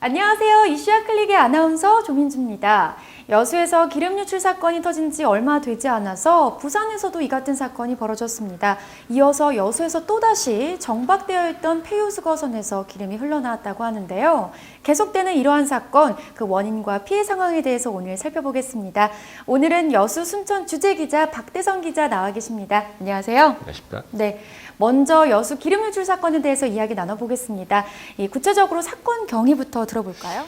안녕하세요. 이슈아 클릭의 아나운서 조민주입니다. 여수에서 기름 유출 사건이 터진 지 얼마 되지 않아서 부산에서도 이 같은 사건이 벌어졌습니다. 이어서 여수에서 또다시 정박되어 있던 폐유수거선에서 기름이 흘러나왔다고 하는데요. 계속되는 이러한 사건, 그 원인과 피해 상황에 대해서 오늘 살펴보겠습니다. 오늘은 여수 순천 주재기자 박대성 기자 나와 계십니다. 안녕하세요. 안녕하십니까? 네. 먼저 여수 기름 유출 사건에 대해서 이야기 나눠보겠습니다. 이 구체적으로 사건 경위부터 들어볼까요?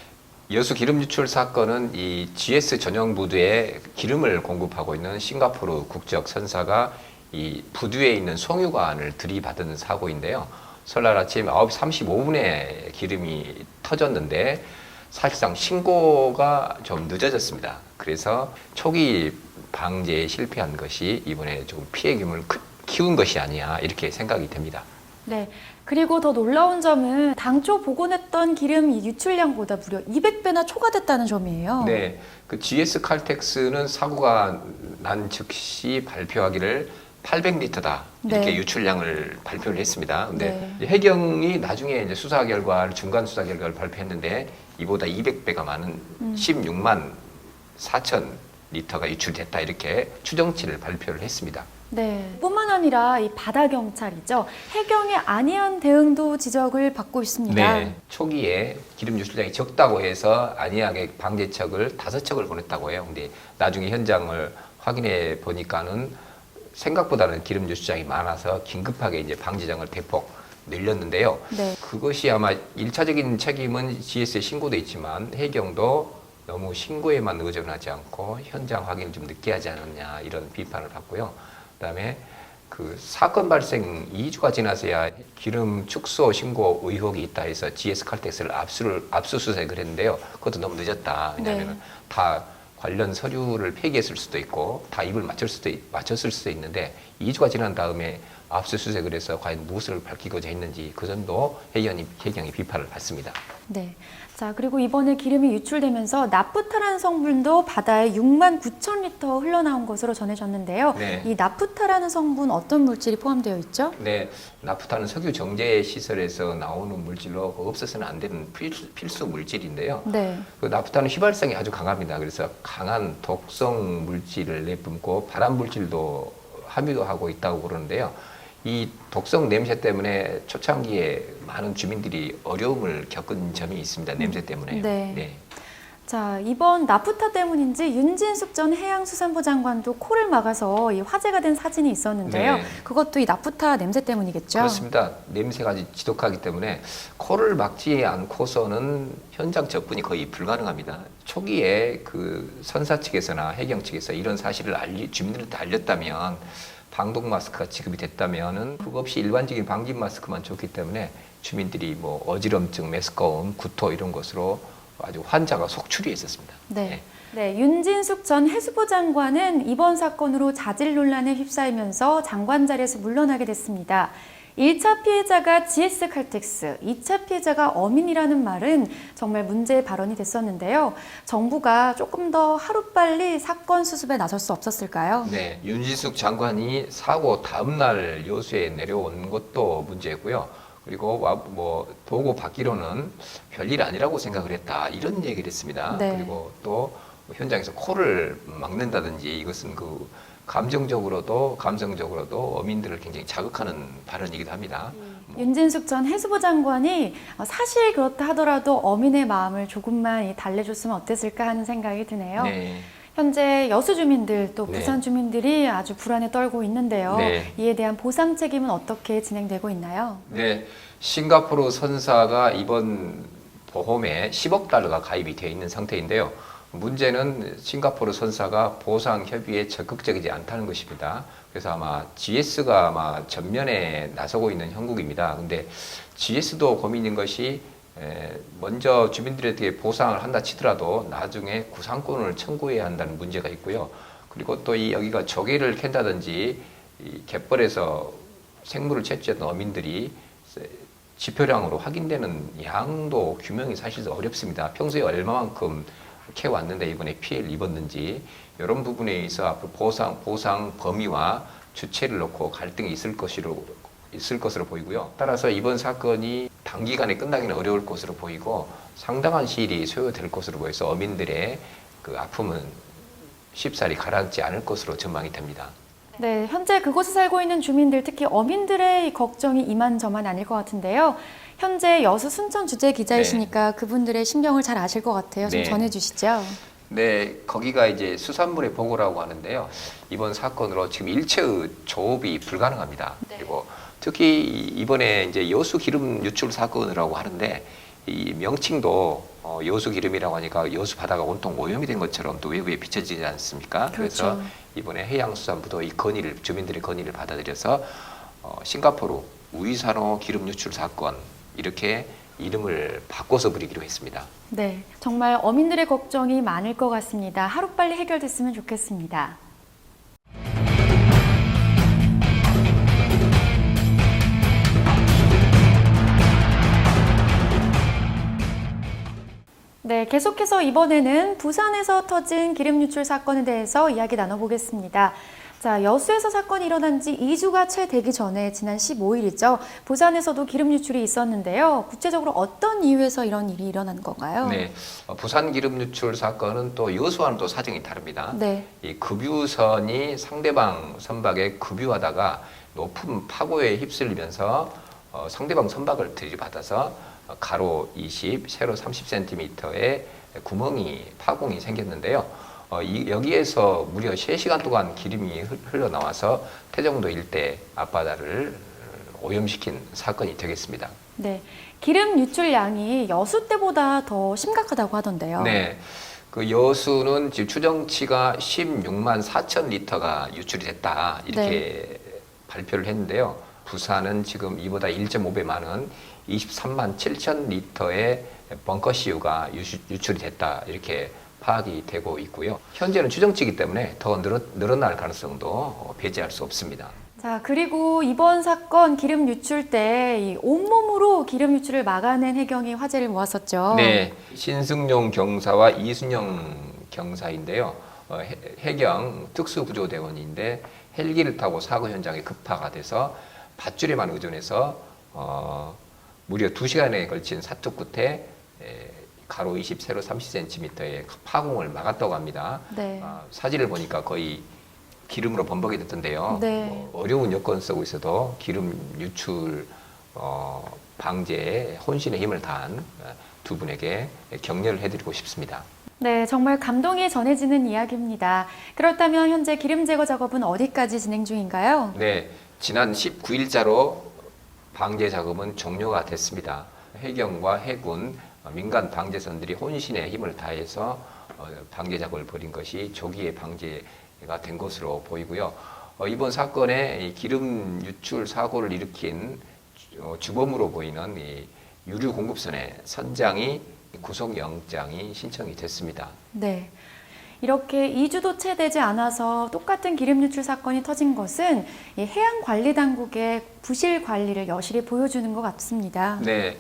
여수 기름 유출 사건은 이 GS 전용 부두에 기름을 공급하고 있는 싱가포르 국적 선사가 이 부두에 있는 송유관을 들이받은 사고인데요. 설날 아침 9시 35분에 기름이 터졌는데 사실상 신고가 좀 늦어졌습니다. 그래서 초기 방제에 실패한 것이 이번에 좀 피해 규모를 크- 키운 것이 아니야 이렇게 생각이 됩니다. 네. 그리고 더 놀라운 점은 당초 복원했던 기름 이 유출량보다 무려 200배나 초과됐다는 점이에요. 네, 그 GS 칼텍스는 사고가 난 즉시 발표하기를 800리터다 이렇게 네. 유출량을 발표를 했습니다. 근데 네. 해경이 나중에 이제 수사 결과를 중간 수사 결과를 발표했는데 이보다 200배가 많은 음. 16만 4천 리터가 유출됐다 이렇게 추정치를 발표를 했습니다. 네. 뿐만 아니라 이 바다 경찰이죠. 해경의 안이한 대응도 지적을 받고 있습니다. 네, 초기에 기름 유출량이 적다고 해서 안이하게 방제척을 다섯 척을 보냈다고 해요. 근데 나중에 현장을 확인해 보니까는 생각보다는 기름 유출량이 많아서 긴급하게 이제 방제장을 대폭 늘렸는데요. 네. 그것이 아마 일차적인 책임은 GS에 신고돼 있지만 해경도 너무 신고에만 의존하지 않고 현장 확인을 좀 늦게 하지 않았냐 이런 비판을 받고요. 그다음에 그 사건 발생 2주가 지나서야 기름 축소 신고 의혹이 있다 해서 GS 칼텍스를 압수를 압수수색을 했는데요. 그것도 너무 늦었다. 왜냐하면 네. 다 관련 서류를 폐기했을 수도 있고 다 입을 맞출 수도 있- 맞췄을 수도 있는데 2주가 지난 다음에 압수수색을 해서 과연 무엇을 밝히고자 했는지 그 점도 해경이, 해경이 비판을 받습니다. 네. 자, 그리고 이번에 기름이 유출되면서 나프타라는 성분도 바다에 6만 9천 리터 흘러나온 것으로 전해졌는데요. 네. 이 나프타라는 성분 어떤 물질이 포함되어 있죠? 네, 나프타는 석유 정제 시설에서 나오는 물질로 없어서는 안 되는 필수, 필수 물질인데요. 네. 그 나프타는 휘발성이 아주 강합니다. 그래서 강한 독성 물질을 내뿜고 발암 물질도 함유도 하고 있다고 그러는데요. 이 독성 냄새 때문에 초창기에 많은 주민들이 어려움을 겪은 점이 있습니다. 냄새 때문에. 네. 자, 이번 나프타 때문인지 윤진숙 전 해양수산부 장관도 코를 막아서 이 화제가 된 사진이 있었는데요. 네. 그것도 이 나프타 냄새 때문이겠죠? 그렇습니다. 냄새가 지독하기 때문에 코를 막지 않고서는 현장 접근이 거의 불가능합니다. 초기에 그 선사 측에서나 해경 측에서 이런 사실을 알리, 주민들한테 알렸다면 방독 마스크가 지급이 됐다면은 그거 없이 일반적인 방진 마스크만 줬기 때문에 주민들이 뭐 어지럼증, 메스꺼움, 구토 이런 것으로 아주 환자가 속출이 있었습니다. 네. 네, 윤진숙 전 해수부 장관은 이번 사건으로 자질 논란에 휩싸이면서 장관 자리에서 물러나게 됐습니다. 1차 피해자가 GS 칼텍스, 2차 피해자가 어민이라는 말은 정말 문제의 발언이 됐었는데요. 정부가 조금 더 하루빨리 사건 수습에 나설 수 없었을까요? 네, 윤진숙 장관이 사고 다음 날 여수에 내려온 것도 문제고요. 그리고 와- 뭐 보고 받기로는 별일 아니라고 생각을 했다 이런 얘기를 했습니다. 네. 그리고 또 현장에서 코를 막는다든지 이것은 그 감정적으로도 감성적으로도 어민들을 굉장히 자극하는 발언이기도 합니다. 뭐 윤진숙 전 해수부 장관이 어, 사실 그렇다 하더라도 어민의 마음을 조금만 이 달래줬으면 어땠을까 하는 생각이 드네요. 네. 현재 여수 주민들 또 네. 부산 주민들이 아주 불안에 떨고 있는데요. 네. 이에 대한 보상 책임은 어떻게 진행되고 있나요? 네, 싱가포르 선사가 이번 보험에 10억 달러가 가입이 되어 있는 상태인데요. 문제는 싱가포르 선사가 보상 협의에 적극적이지 않다는 것입니다. 그래서 아마 GS가 아마 전면에 나서고 있는 형국입니다. 근데 GS도 고민인 것이 에, 먼저 주민들에게 보상을 한다 치더라도 나중에 구상권을 청구해야 한다는 문제가 있고요. 그리고 또 이 여기가 조개를 캔다든지 이 갯벌에서 생물을 채취했던 어민들이 지표량으로 확인되는 양도 규명이 사실 어렵습니다. 평소에 얼마만큼 캐왔는데 이번에 피해를 입었는지 이런 부분에 있어 앞으로 보상 보상 범위와 주체를 놓고 갈등이 있을 것으로 있을 것으로 보이고요. 따라서 이번 사건이 단기간에 끝나기는 어려울 것으로 보이고 상당한 시일이 소요될 것으로 보여서 어민들의 그 아픔은 쉽사리 가라앉지 않을 것으로 전망이 됩니다. 네, 현재 그곳에 살고 있는 주민들, 특히 어민들의 이 걱정이 이만저만 아닐 것 같은데요. 현재 여수 순천 주재 기자이시니까 그분들의 심경을 잘 아실 것 같아요. 좀 네. 전해주시죠. 네, 거기가 이제 수산물의 보고라고 하는데요. 이번 사건으로 지금 일체의 조업이 불가능합니다. 네. 그리고 특히 이번에 이제 여수 기름 유출 사건이라고 하는데 이 명칭도 어, 여수 기름이라고 하니까 여수 바다가 온통 오염이 된 것처럼 또 외부에 비춰지지 않습니까? 그래서 그렇죠. 이번에 해양수산부도 이 건의를 주민들의 건의를 받아들여서 어, 싱가포르 우이산호 기름 유출 사건 이렇게 이름을 바꿔서 부리기로 했습니다. 네, 정말 어민들의 걱정이 많을 것 같습니다. 하루빨리 해결됐으면 좋겠습니다. 네, 계속해서 이번에는 부산에서 터진 기름 유출 사건에 대해서 이야기 나눠보겠습니다. 자, 여수에서 사건이 일어난 지 2주가 채 되기 전에 지난 15일이죠. 부산에서도 기름 유출이 있었는데요. 구체적으로 어떤 이유에서 이런 일이 일어난 건가요? 네, 어, 부산 기름 유출 사건은 또 여수와는 또 사정이 다릅니다. 네. 이 급유선이 상대방 선박에 급유하다가 높은 파고에 휩쓸리면서 어, 상대방 선박을 들이받아서 어, 가로 20, 세로 30cm의 구멍이 파공이 생겼는데요. 어, 이, 여기에서 무려 3시간 동안 기름이 흘- 흘러나와서 태정도 일대 앞바다를 오염시킨 사건이 되겠습니다. 네. 기름 유출량이 여수 때보다 더 심각하다고 하던데요. 네. 그 여수는 지금 추정치가 16만 4천 리터가 유출이 됐다 이렇게 발표를 했는데요. 부산은 지금 이보다 1.5배 많은 23만 7천 리터의 벙커시유가 유수- 유출이 됐다 이렇게 파악이 되고 있고요. 현재는 추정치이기 때문에 더 늘어, 늘어날 가능성도 어, 배제할 수 없습니다. 자, 그리고 이번 사건 기름 유출 때이 온몸으로 기름 유출을 막아낸 해경이 화제를 모았었죠. 네, 신승용 경사와 이순영 경사인데요. 어, 해- 해경 특수구조대원인데 헬기를 타고 사고 현장에 급파가 돼서 밧줄에만 의존해서 어, 무려 2시간에 걸친 사투 끝에 에, 가로 20, 세로 30cm의 파공을 막았다고 합니다. 네. 아, 사진을 보니까 거의 기름으로 범벅이 됐던데요. 네. 뭐 어려운 여건 속에서도 기름 유출 어, 방제에 혼신의 힘을 다한 어, 두 분에게 격려를 해드리고 싶습니다. 네, 정말 감동이 전해지는 이야기입니다. 그렇다면 현재 기름 제거 작업은 어디까지 진행 중인가요? 네, 지난 19일자로 방제 작업은 종료가 됐습니다. 해경과 해군, 어, 민간 방제선들이 혼신의 힘을 다해서 어, 방제 작업을 벌인 것이 조기에 방제가 된 것으로 보이고요. 어, 이번 사건에 이 기름 유출 사고를 일으킨 주범으로 보이는 이 유류 공급선의 선장이 구속영장이 신청이 됐습니다. 네. 이렇게 2주도 채 되지 않아서 똑같은 기름 유출 사건이 터진 것은 이 해양 관리 당국의 부실 관리를 여실히 보여주는 것 같습니다. 네,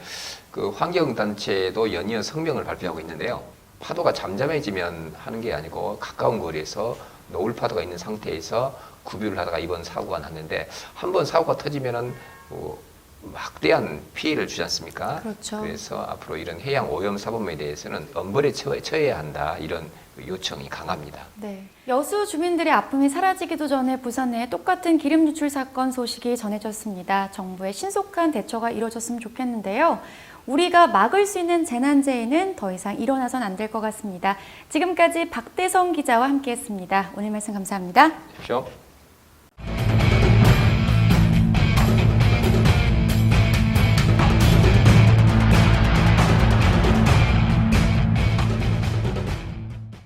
그 환경 단체도 연이어 성명을 발표하고 있는데요. 파도가 잠잠해지면 하는 게 아니고 가까운 거리에서 노을 파도가 있는 상태에서 구비를 하다가 이번 사고가 났는데 한 번 사고가 터지면은 뭐 막대한 피해를 주지 않습니까? 그렇죠. 그래서 앞으로 이런 해양 오염 사범에 대해서는 엄벌에 처해, 처해야 한다 이런 요청이 강합니다. 네. 여수 주민들의 아픔이 사라지기도 전에 부산에 똑같은 기름 유출 사건 소식이 전해졌습니다. 정부의 신속한 대처가 이루어졌으면 좋겠는데요. 우리가 막을 수 있는 재난재해는 더 이상 일어나선 안 될 것 같습니다. 지금까지 박대성 기자와 함께했습니다. 오늘 말씀 감사합니다. 보십시오.